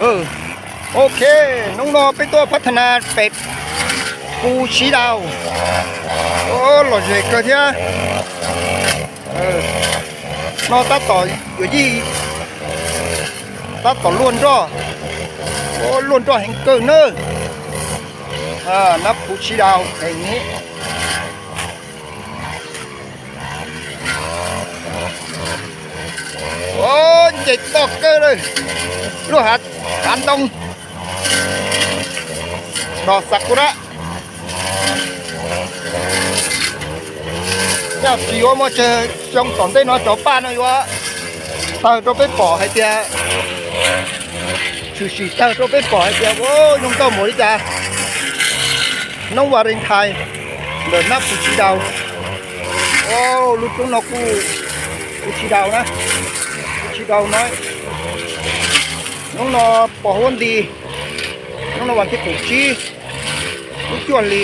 เออ โอเค น้องนอเป็นตัวพัฒนาเป็ดปูชีดาว โอ้หล่อเจ๋งเกินเอะเออนอตาต่ออยู่ยี่ตาต่อล้วนจ้อโอ้ล้วนจ้อแห่งเกินเนอะอ่านับปูชีดาวแห่งนี้โอ้เจ็ดตอกเกอร์เลย ลูกหัดการตรงดอกซากุระเจ้าสีว่ามาเจอจงตอนได้น้อยจอป้าหน่อยวะตาตัวไปปล่อย ให้เจ้าชูชีตาตัวไปปล่อยให้เจ้าโอ้ยน้องนอวารินทยเดินนับผู้ชีดาวโอ้ลูกตุ้งนกกูผู้ชีดาวนะชีดาวน้อยน้องนอปอวันดีน้องนอวันที่ถูกชี้ลูกจวนลี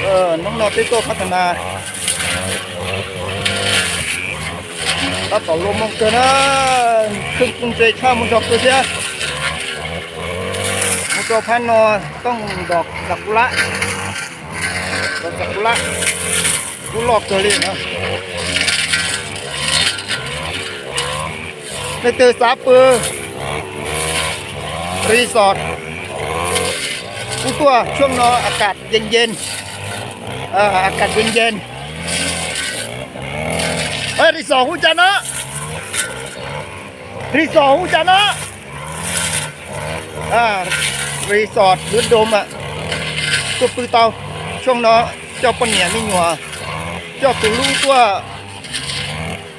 เออน้องนอเป็นตัวพัฒนาถ้าต่อลมมองเกินะขึ้นกรุงเทพข้ามมุนดอกตัวเสียมุนดอกพันนอต้องดอกสักุระดอกสักุ รีสอร์ทผู้ตัวช่วงนออากาศเย็นๆเอ่ออากาศเย็นๆเฮ้รีสอร์ทหูจันนะรีสอร์ทหูจันนะอ่ารีสอร์ทหรือโดมอะตัวปือเตาช่วงนอเจ้าปนเหนียไม่หัวเจ้าตัวรู้ตัว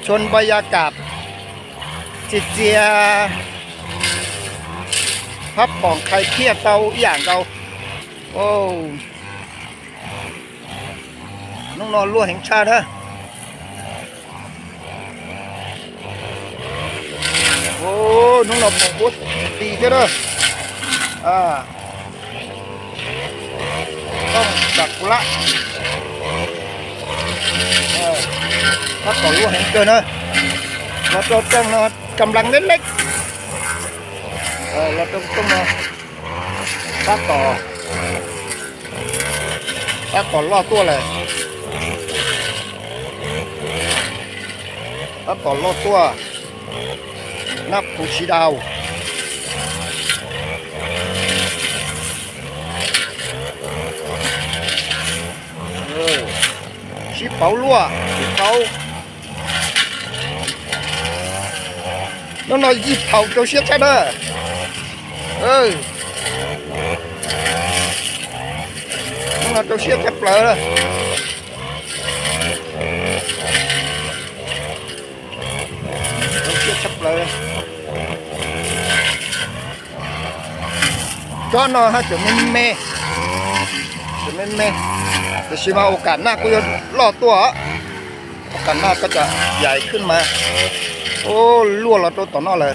ชนบรรยากาศจิตเจีย พับป่องใครเครียดเตาอหย่างเราโอ้น้องนอนรั่วแห่งชาติฮะโอ้น้องนอนหมกบุตดีเจ้าเด้ออ่าต้องจักละถ้าต่อรั่วแห่งเกินเนอะเราต้องมากำลังเล็กๆ เออเราต้องต้องมาลากต่อลากต่อลอดตัวเลยลากต่อลอดตัวนับผู้ชีดาวชิเป๋าลั่วชิเป๋าน้องๆยิบเผาเกลีเชียดใช่ไหม เออมาตัวเชี่ยแทบเล่าเลยตัวเชี่ยแทบเปล่เลยจอนอฮะจะไม่เมจะไม่เมจะชิมาโอกาสหน้ากูจะล่อตัวโอกาสหน้าก็จะใหญ่ขึ้นมา โอ้ล่วงเราตัวต่อหน้าเลย